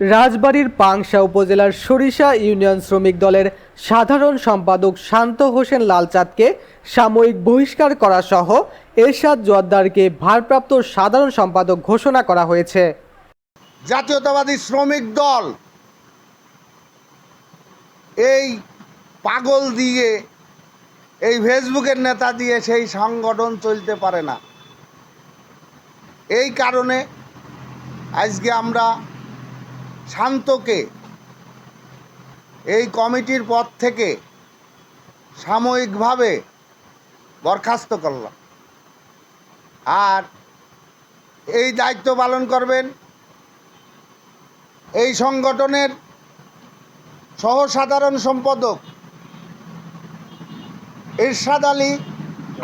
রাজবাড়ীর পাংশা উপজেলার সরিষা ইউনিয়ন শ্রমিক দলের সাধারণ সম্পাদক শান্ত হোসেন লালচাঁদকে সাময়িক বহিষ্কার করা সহ এরশাদ জোয়াদ্দারকে ভারপ্রাপ্ত সাধারণ সম্পাদক ঘোষণা করা হয়েছে। জাতীয়তাবাদী শ্রমিক দল এই পাগল দিয়ে, এই ফেসবুকের নেতা দিয়ে সেই সংগঠন চলতে পারে না। এই কারণে আজকে আমরা শান্তকে। এই কমিটির পদ থেকে সাময়িকভাবে বরখাস্ত করলাম। আর এই দায়িত্ব পালন করবেন এই সংগঠনের সহ সাধারণ সম্পাদক ইরশাদ আলী।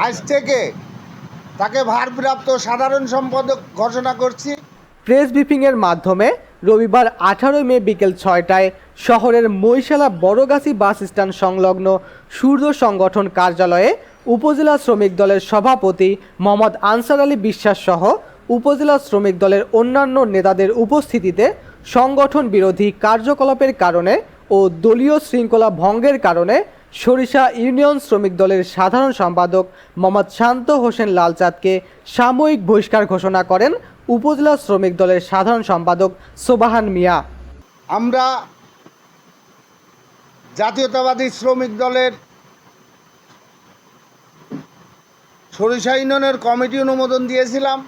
আজ থেকে তাকে ভারপ্রাপ্ত সাধারণ সম্পাদক ঘোষণা করছি। প্রেস ব্রিফিংয়ের মাধ্যমে রবিবার আঠারোই মে বিকেল ছয়টায় শহরের মহিশালা বড়গাছি বাস স্ট্যান্ড সংলগ্ন সূর্য সংগঠন কার্যালয়ে উপজেলা শ্রমিক দলের সভাপতি মোহাম্মদ আনসার আলী বিশ্বাস সহ উপজেলা শ্রমিক দলের অন্যান্য নেতাদের উপস্থিতিতে সংগঠন বিরোধী কার্যকলাপের কারণে ও দলীয় শৃঙ্খলা ভঙ্গের কারণে সরিষা ইউনিয়ন শ্রমিক দলের সাধারণ সম্পাদক মোহাম্মদ শান্ত হোসেন লালচাঁদকে সাময়িক বহিষ্কার ঘোষণা করেন উপজেলা শ্রমিক দলের সাধারণ সম্পাদক সোবাহান মিয়া। আমরা জাতীয়তাবাদী শ্রমিক দলের সরিষা ইউনিয়নের কমিটি অনুমোদন দিয়েছিলাম।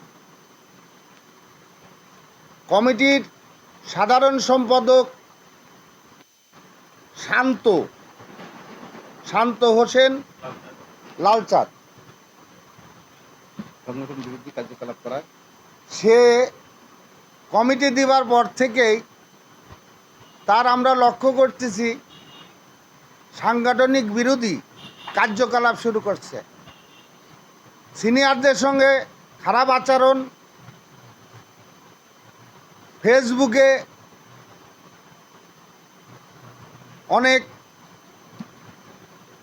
কমিটির সাধারণ সম্পাদক শান্ত শান্ত হোসেন লালচাঁদ। কার্যকলাপ করায় সে কমিটি দেওয়ার পর থেকেই তার আমরা লক্ষ্য করতেছি, সাংগঠনিক বিরোধী কার্যকলাপ শুরু করছে। সিনিয়রদের সঙ্গে খারাপ আচরণ, ফেসবুকে অনেক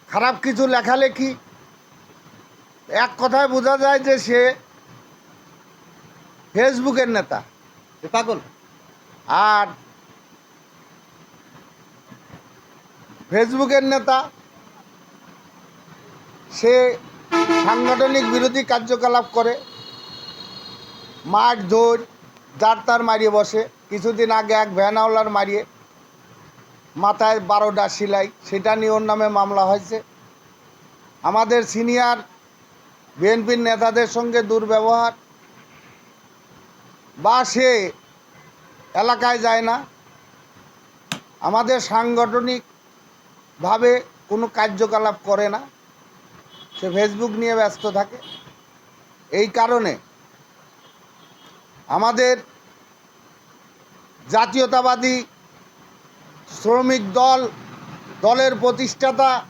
খারাপ কিছু লেখালেখি। এক কথায় বোঝা যায় যে সে ফেসবুকের নেতা। পাগল? আর ফেসবুকের নেতা, সে সাংগঠনিক বিরোধী কার্যকলাপ করে, মাঠ ধর যার তার মারিয়ে বসে, কিছুদিন আগে এক ভ্যানাওয়ালার মারিয়ে, মাথায় বারোটা সিলাই, সেটা নিয়ে ওর নামে মামলা হয়েছে। আমাদের সিনিয়র বিএনপির নেতাদের সঙ্গে দুর্ব্যবহার বা সে এলাকায় যায় না। আমাদের সাংগঠনিকভাবে কোনো কার্যকলাপ করে না। সে ফেসবুক নিয়ে ব্যস্ত থাকে। এই কারণে আমাদের জাতীয়তাবাদী শ্রমিক দল, দলের প্রতিষ্ঠাতা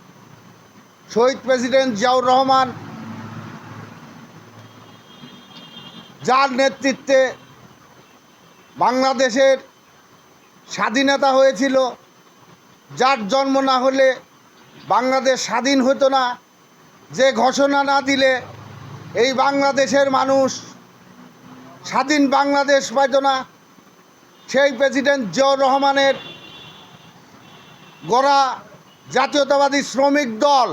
শহীদ প্রেসিডেন্ট জিয়াউর রহমান, যার নেতৃত্বে বাংলাদেশের স্বাধীনতা হয়েছিল, যার জন্ম না হলে বাংলাদেশ স্বাধীন হতো না। যে ঘোষণা না দিলে এই বাংলাদেশের মানুষ স্বাধীন বাংলাদেশ পাইত না, সেই প্রেসিডেন্ট জিয়াউর রহমানের গড়া জাতীয়তাবাদী শ্রমিক দল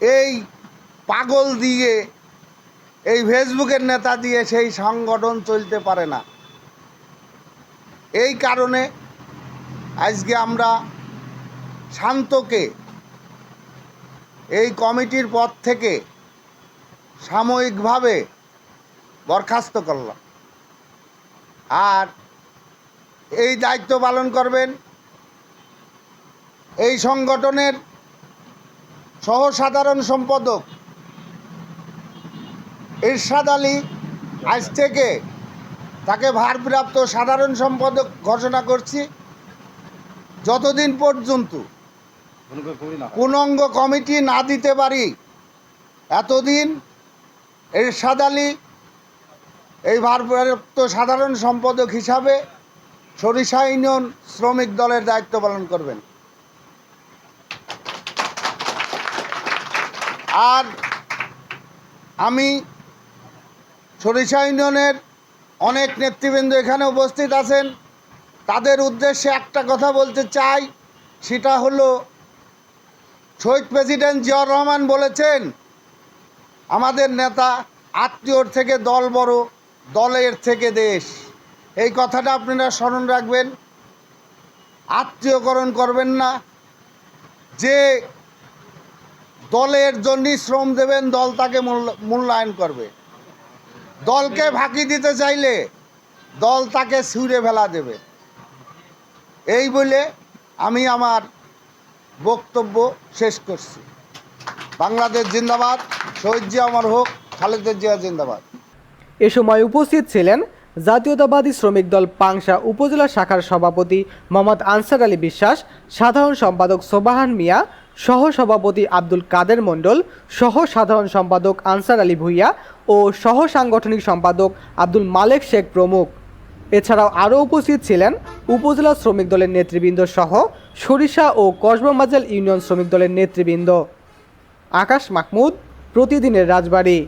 এই পাগল দিয়ে এই ফেসবুকের নেতা দিয়ে সেই সংগঠন চলতে পারে না। এই কারণে আজকে আমরা শান্তকে এই কমিটির পদ থেকে সাময়িকভাবে বরখাস্ত করলাম। আর এই দায়িত্ব পালন করবেন এই সংগঠনের সহ সাধারণ সম্পাদক ইরশাদ আলী আজ থেকে তাকে ভারপ্রাপ্ত সাধারণ সম্পাদক ঘোষণা করছি যতদিন পর্যন্ত। পূর্ণাঙ্গ কমিটি না দিতে পারি, এতদিন এরশাদ আলী এই ভারপ্রাপ্ত সাধারণ সম্পাদক হিসাবে সরিষা ইউনিয়ন শ্রমিক দলের দায়িত্ব পালন করবেন আর আমি সরিষা ইউনিয়নের অনেক নেতৃবৃন্দ এখানে উপস্থিত আছেন। তাদের উদ্দেশ্যে একটা কথা বলতে চাই, সেটা হলো, শহীদ প্রেসিডেন্ট জিয়াউর রহমান বলেছেন, আমাদের নেতা আত্মীয়র থেকে দল বড়, দলের থেকে দেশ। এই কথাটা আপনারা স্মরণ রাখবেন। আত্মীয়করণ করবেন না। যে দলের জন্যই শ্রম দেবেন, দল তাকে মূল্য- মূল্যায়ন করবে। দলকে ফাঁকি দিতে চাইলে দল তাকে ছুঁড়ে ফেলা দেবে। এই বলে আমি আমার বক্তব্য শেষ করছি। বাংলাদেশ জিন্দাবাদ, শহীদ জিয়া অমর হোক, খালেদা জিয়া জিন্দাবাদ। এ সময় উপস্থিত ছিলেন জাতীয়তাবাদী শ্রমিক দল পাংশা উপজেলা শাখার সভাপতি মোহাম্মদ আনসার আলী বিশ্বাস, সাধারণ সম্পাদক সোবাহান মিয়া সহ সভাপতি আব্দুল কাদের মণ্ডল সহ সাধারণ সম্পাদক আনসার আলী ভুইয়া ও সহ সাংগঠনিক সম্পাদক আব্দুল মালেক শেখ প্রমুখ। এছাড়াও আরও উপস্থিত ছিলেন উপজেলা শ্রমিক দলের নেতৃবৃন্দ সহ সরিষা ও কসবামাজাল ইউনিয়ন শ্রমিক দলের নেতৃবৃন্দ। আকাশ মাহমুদ, প্রতিদিনের রাজবাড়ী।